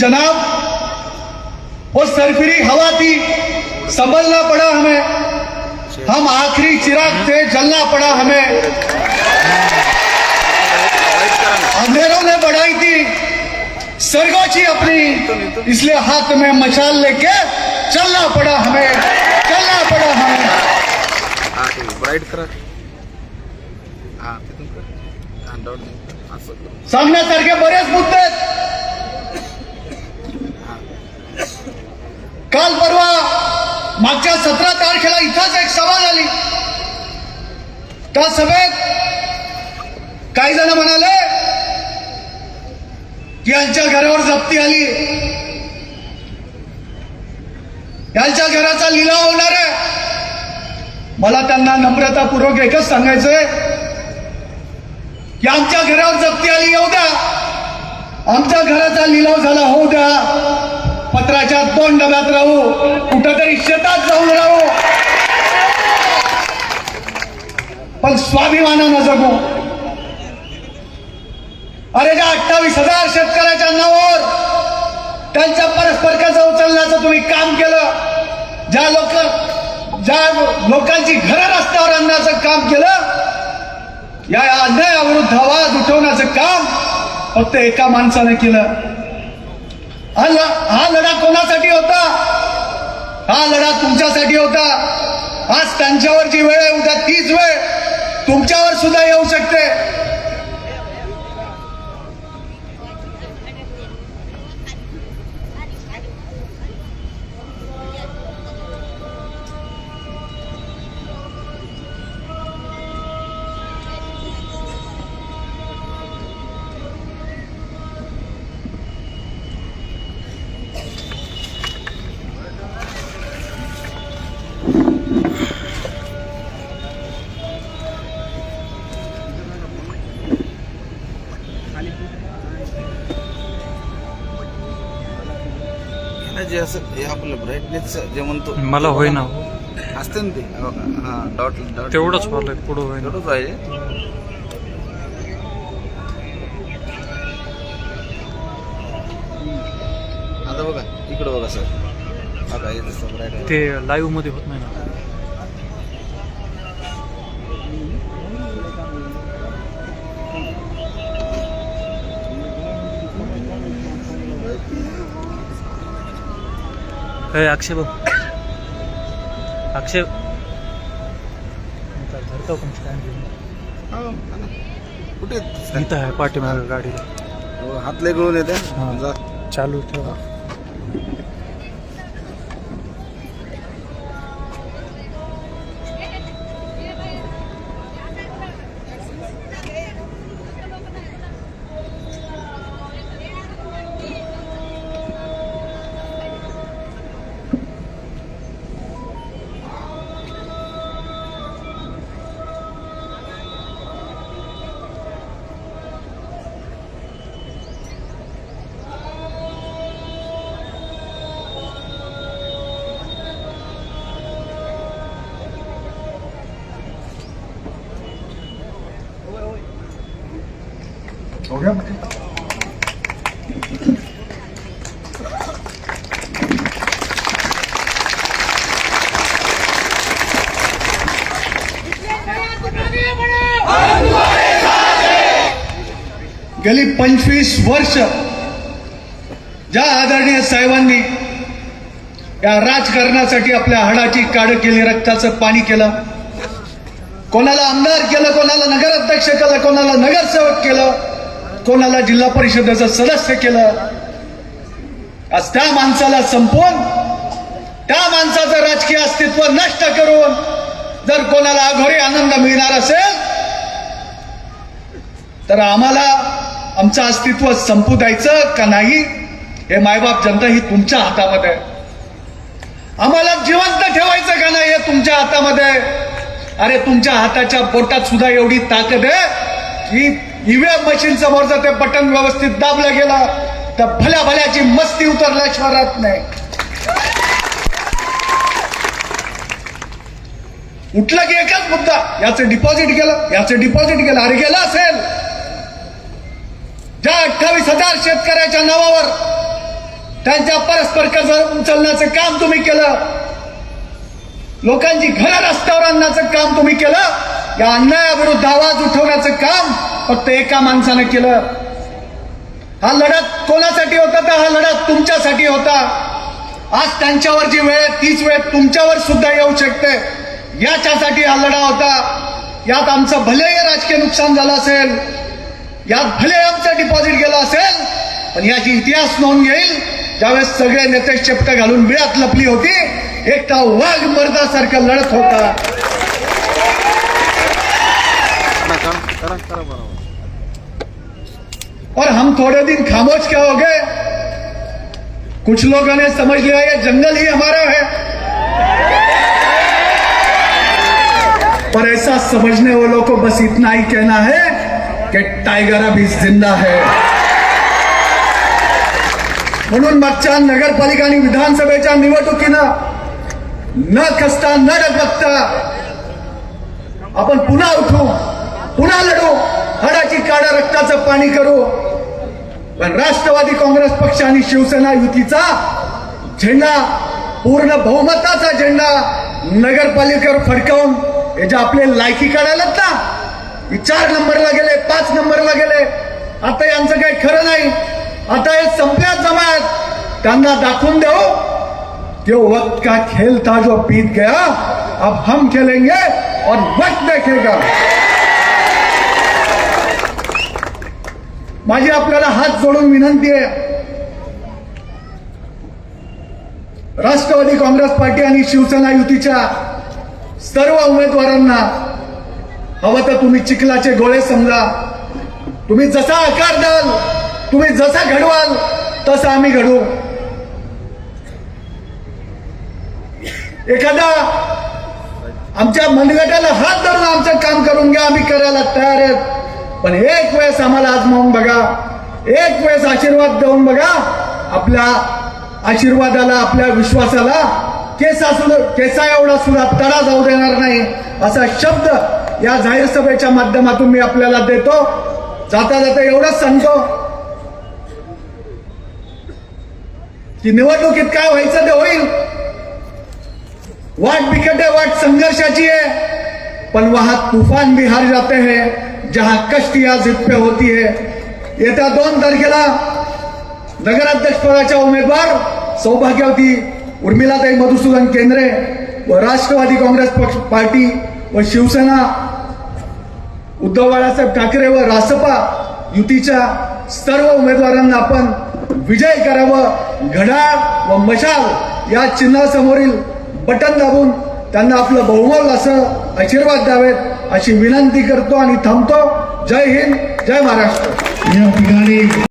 जनाब, वो सरफिरी हवा थी, संभलना पड़ा हमें। हम आखिरी चिराग थे, जलना पड़ा हमें। अंधेरों ने बढ़ाई थी, सरगोची अपनी, इसलिए हाथ में मचाल लेके चलना पड़ा हमें, चलना पड़ा हमें। सामने ब्राईट करा तिथून कर डाऊन असं कर. सांगण्यासारखे बरेच मुद्दे काल परवा मागच्या सतरा तारखेला इथंच एक सभा झाली. त्या सभेत काही जण म्हणाले की यांच्या घरावर जप्ती आली. यांच्या घराचा लिलाव होणार आहे. मला त्यांना नम्रतापूर्वक एकच सांगायचंय की आमच्या घरावर जप्ती आली येऊ द्या. आमच्या घराचा लिलाव झाला होऊ द्या. पत्राच्या दोन डब्यात राहू कुठंतरी शेतात जाऊन राहू. पण स्वाभिमानानं जगू. अरे ज्या अठ्ठावीस हजार शेतकऱ्याच्या नावावर त्यांच्या परस्पर कर्ज उचलण्याचं तुम्ही काम केलं ज्या लोक ज्या लोकांची घरं रस्त्यावर आणण्याचं काम केलं या अन्यायाविरुद्ध आवाज उठवण्याचं काम फक्त एका माणसानं केलं. हा ल- हा लढा कोणासाठी होता? हा लढा तुमच्यासाठी होता. आज त्यांच्यावर जी वेळ आहे उद्या तीच वेळ. तुमच्यावर सुद्धा येऊ शकते. जे असं हे आपलं ब्राईटनेस जे म्हणतो मला होईना. असते ना ते. हो डॉट डॉट तेवढंच व्हायलंय पुढं होईना. तेवढंच आहे. आता बघा इकडं बघा सर. आता हे जसं ब्राईट आहे ते लाईव्हमध्ये होत नाही ना. हे अक्षय भाऊ अक्षय धरतो पण घेऊन. हा, हा. कुठे? इथं आहे पाठीमागे गाडीला हो, हात लय गळून येते हा. जा चालू ठेवा हो गेली पंचवीस वर्ष ज्या आदरणीय साहेबांनी या राजकारणासाठी आपल्या हाडाची काढ केली रक्ताचं पाणी केलं. कोणाला आमदार केलं कोणाला नगराध्यक्ष केलं कोणाला नगरसेवक केलं. कोणाला जिल्हा परिषदेचं सदस्य केलं? आज त्या माणसाला संपवून त्या माणसाचं राजकीय अस्तित्व नष्ट करून जर कोणाला अघोरी आनंद मिळणार असेल तर आम्हाला आमचं अस्तित्व संपू द्यायचं का नाही हे मायबाप जनता ही तुमच्या हातामध्ये आम्हाला जिवंत ठेवायचं का नाही हे तुमच्या हातामध्ये अरे तुमच्या हाताच्या बोटात सुद्धा एवढी ताकद आहे की ईव्हीएम मशीन समोर जर ते बटन व्यवस्थित दाबलं गेलं तर भल्या भल्याची मस्ती उतरल्याशिवाय राहत नाही. उठलं की एकच मुद्दा याचं डिपॉझिट गेलं याचं डिपॉझिट गेलं अरे गेलं असेल. ज्या अठ्ठावीस हजार शेतकऱ्याच्या नावावर त्यांच्या परस्पर कर्ज उचलण्याचं काम तुम्ही केलं लोकांची घरं रस्त्यावर आणण्याचं काम तुम्ही केलं या अन्यायाविरुद्ध आवाज उठवण्याचं काम फक्त एका माणसानं केलं. हा लढत कोणासाठी होता तर हा लढत तुमच्यासाठी होता. आज त्यांच्यावर जी वेळ आहे तीच वेळ तुमच्यावर सुद्धा येऊ शकते. याच्यासाठी हा लढा होता. यात आमचं भलेही राजकीय नुकसान झालं असेल यात भले आमचं डिपॉझिट गेलं असेल पण याची इतिहास नोंद घेईल. ज्यावेळेस सगळे नेते शेपट घालून बिळात लपली होती एकटा वाघ मर्दासारखं लढत होता. करा और हम थोड़े दिन खामोश क्या हो गए? कुछ लोगों ने समझ लिया, ये जंगल ही हमारा है। पर ऐसा समझने वालों को बस इतना ही कहना है कि टाइगर अभी ज़िंदा है। म्हणून मागच्या नगरपालिका आणि विधानसभेच्या निवडणुकीनं न। खसता, न डगबगता आपण पुन्हा उठू पुन्हा लढू हाडाची काड्या रक्ताचं पाणी करू. पण राष्ट्रवादी काँग्रेस पक्ष आणि शिवसेना युतीचा झेंडा पूर्ण बहुमताचा झेंडा नगरपालिकेवर फडकावून हे जे आपले लायकी काढायलात ना चार नंबरला गेले पाच नंबरला गेले. आता यांचं काही खरं नाही. आता हे संपल्या जमात. त्यांना दाखवून देऊ कि वक्त का खेल था जो बीत गया अब हम खेलेंगे और वक्त देखेगा. माझी आपल्याला हात जोडून विनंती आहे. राष्ट्रवादी काँग्रेस पार्टी आणि शिवसेना युतीच्या सर्व उमेदवारांना हवं तर तुम्ही चिखलाचे गोळे समजा. तुम्ही जसा आकार द्याल तुम्ही जसा घडवाल तसं आम्ही घडू एखादा आमच्या मनगटाला हात धरून आमचं काम करून घ्या आम्ही करायला तयार आहेत. पण एक वेळेस आम्हाला आजमावून बघा एक वेळेस आशीर्वाद देऊन बघा आपल्या आशीर्वादाला आपल्या विश्वासाला केसा सुद्धा केसा एवढा सुद्धा तडा जाऊ देणार नाही असा शब्द या जाहीर सभेच्या माध्यमातून मी आपल्याला देतो. जाता जाता एवढंच सांगतो की निवडणुकीत काय व्हायचं ते होईल. वाट बिकट आहे वाट संघर्षाची आहे पण वाहत तुफान बिहार जाते हैं. जहां कष्टी या पे होती है येत्या दोन तारखेला नगराध्यक्षपदाच्या उमेदवार सौभाग्यवती उर्मिलाताई मधुसूदन केंद्रे व राष्ट्रवादी काँग्रेस पक्ष पार्टी व शिवसेना उद्धव बाळासाहेब ठाकरे व रासपा युतीच्या सर्व उमेदवारांना आपण विजय करावं घडाळ व मशाल या चिन्हासमोरील बटन दाबून त्यांना आपलं बहुमोल असं आशीर्वाद द्यावेत अशी विनंती करतो आणि थांबतो. जय हिंद जय महाराष्ट्र. या ठिकाणी